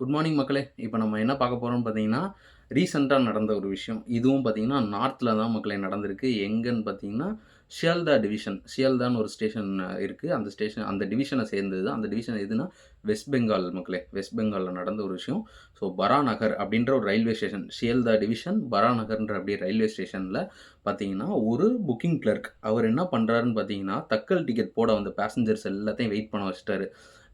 Good morning மக்களே. இப்போ நம்ம என்ன பார்க்க போகிறோம்னு பார்த்தீங்கன்னா ரீசெண்டாக நடந்த ஒரு விஷயம். இதுவும் பார்த்தீங்கன்னா நார்த்தில் தான் மக்களே நடந்திருக்கு. எங்கன்னு பார்த்தீங்கன்னா ஷியல்தா டிவிஷன். ஷியல்தான்னு ஒரு ஸ்டேஷன் இருக்குது அந்த ஸ்டேஷன் அந்த டிவிஷனை சேர்ந்தது அந்த டிவிஷன் எதுனா வெஸ்ட் பெங்கால் மக்களே. வெஸ்ட் பெங்காலில் நடந்த ஒரு விஷயம். ஸோ பராநகர் அப்படின்ற ஒரு ரயில்வே ஸ்டேஷன். ஷியல்தா டிவிஷன் பராநகர்ன்ற அப்படியே ரயில்வே ஸ்டேஷனில் பார்த்தீங்கன்னா ஒரு புக்கிங் கிளர்க். அவர் என்ன பண்ணுறாருன்னு பார்த்தீங்கன்னா தக்கல் டிக்கெட் போட வந்த பேசஞ்சர்ஸ் எல்லாத்தையும் வெயிட் பண்ண வச்சுட்டாரு.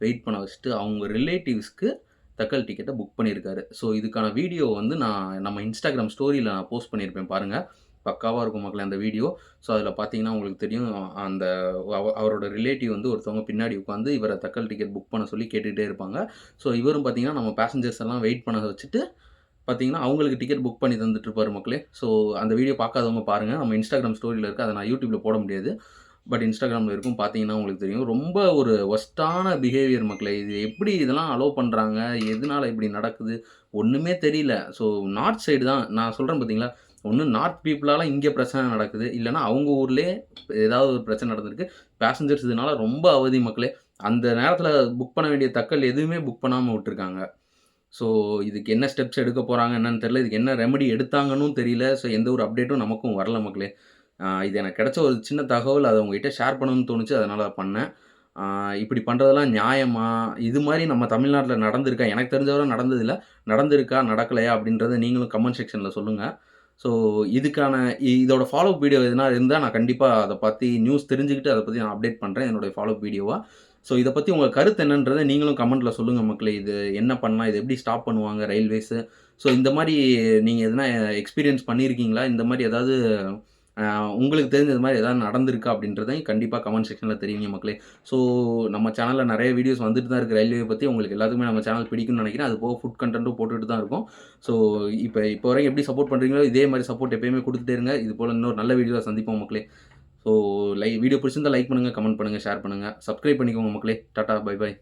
வெயிட் பண்ண வச்சுட்டு அவங்க ரிலேட்டிவ்ஸ்க்கு தக்கல் டிக்கெட்டை புக் பண்ணியிருக்காரு ஸோ இதுக்கான வீடியோ வந்து நான் நம்ம இன்ஸ்டாகிராம் ஸ்டோரியில் நான் போஸ்ட் பண்ணியிருப்பேன் பாருங்கள் பக்காவாக இருக்கும் மக்களே அந்த வீடியோ ஸோ அதில் பார்த்தீங்கன்னா உங்களுக்கு தெரியும் அந்த அவ- அவரோட ரிலேட்டிவ் வந்து ஒருத்தவங்க பின்னாடி உட்காந்து இவரை தக்கல் டிக்கெட் புக் பண்ண சொல்லி கேட்டுகிட்டே இருப்பாங்க. ஸோ இவரும் பார்த்தீங்கன்னா நம்ம பேசஞ்சர்ஸ் எல்லாம் வெயிட் பண்ண வச்சுட்டு பார்த்தீங்கன்னா அவங்களுக்கு டிக்கெட் புக் பண்ணி தந்துட்டு இருப்பார் மக்களே. ஸோ அந்த வீடியோ பார்க்காதவங்க பாருங்கள் நம்ம இன்ஸ்டாகிராம் ஸ்டோரியில் இருக்குது அதை நான் யூடியூப்பில் போட முடியாது. பட் இன்ஸ்டாகிராமில் இருக்கும் பார்த்தீங்கன்னா உங்களுக்கு தெரியும். ரொம்ப ஒரு ஒஸ்ட்டான பிஹேவியர் மக்களே இது எப்படி இதெல்லாம் அலோவ் பண்ணுறாங்க எதனால் இப்படி நடக்குது? ஒன்றுமே தெரியல. ஸோ நார்த் சைடு தான் நான் சொல்கிறேன் பார்த்தீங்களா ஒன்று நார்த் பீப்புளால் இங்கே பிரச்சனை நடக்குது. இல்லைன்னா அவங்க ஊர்லேயே ஏதாவது ஒரு பிரச்சனை நடந்திருக்கு. பேசஞ்சர்ஸ் இதனால ரொம்ப அவதி மக்களே. அந்த நேரத்தில் புக் பண்ண வேண்டிய தக்கல் எதுவுமே புக் பண்ணாமல் விட்டுருக்காங்க. ஸோ இதுக்கு என்ன ஸ்டெப்ஸ் எடுக்க போகிறாங்க என்னன்னு தெரியல. இதுக்கு என்ன ரெமெடி எடுத்தாங்கன்னு தெரியல. ஸோ எந்த ஒரு அப்டேட்டும் நமக்கும் வரல மக்களே. இது எனக்கு கிடச்ச ஒரு சின்ன தகவல் அதை உங்ககிட்ட ஷேர் பண்ணணும்னு தோணுச்சு அதனால் பண்ணேன். இப்படி பண்ணுறதெல்லாம் நியாயமா? இது மாதிரி நம்ம தமிழ்நாட்டில் நடந்திருக்கா? எனக்கு தெரிஞ்சவரை நடந்ததில்ல. நடந்திருக்கா? நடக்கலையா? அப்படின்றத நீங்களும் கமெண்ட் செக்ஷனில் சொல்லுங்கள் ஸோ இதுக்கான இதோட ஃபாலோ வீடியோ எதுனா இருந்தால் நான் கண்டிப்பாக அதை பற்றி நியூஸ் தெரிஞ்சுக்கிட்டு அதை பற்றி நான் அப்டேட் பண்ணுறேன் என்னுடைய ஃபாலோ வீடியோவாக ஸோ இதை பற்றி உங்கள் கருத்து என்னன்றதை நீங்களும் கமெண்ட்டில் சொல்லுங்கள் மக்களே. இது என்ன பண்ணலாம் இது எப்படி ஸ்டாப் பண்ணுவாங்க ரயில்வேஸு ஸோ இந்த மாதிரி நீங்கள் எதனா எக்ஸ்பீரியன்ஸ் பண்ணியிருக்கீங்களா? இந்த மாதிரி ஏதாவது உங்களுக்கு தெரிஞ்சது மாதிரி எதாவது நடந்திருக்கா அப்படின்றத கண்டிப்பாக கமெண்ட் செக்ஷனில் தெரியுங்க மக்களே. ஸோ நம்ம சேனலில் நிறைய வீடியோஸ் வந்துட்டு தான் இருக்குது ரயில்வே பற்றி உங்களுக்கு எல்லாத்துக்குமே நம்ம சேனல் பிடிக்கும்னு நினைக்கிறேன். அது போக ஃபுட் கண்டென்ட்டும் போட்டுட்டு தான் இருக்கும். ஸோ இப்போ இப்போ வரைக்கும் எப்படி சப்போர்ட் பண்ணுறீங்களோ இதே மாதிரி சப்போர்ட் எப்பயுமே கொடுத்துட்டே இருங்க. இது போல் இன்னொரு நல்ல வீடியோவை சந்திப்போம் மக்களே. ஸோ லை வீடியோ பிடிச்சிருந்தால் லைக் பண்ணுங்கள் கமெண்ட் பண்ணுங்கள் ஷேர் பண்ணுங்கள் சப்ஸ்கிரைப் பண்ணிக்கோங்க மக்களே. Tata bye by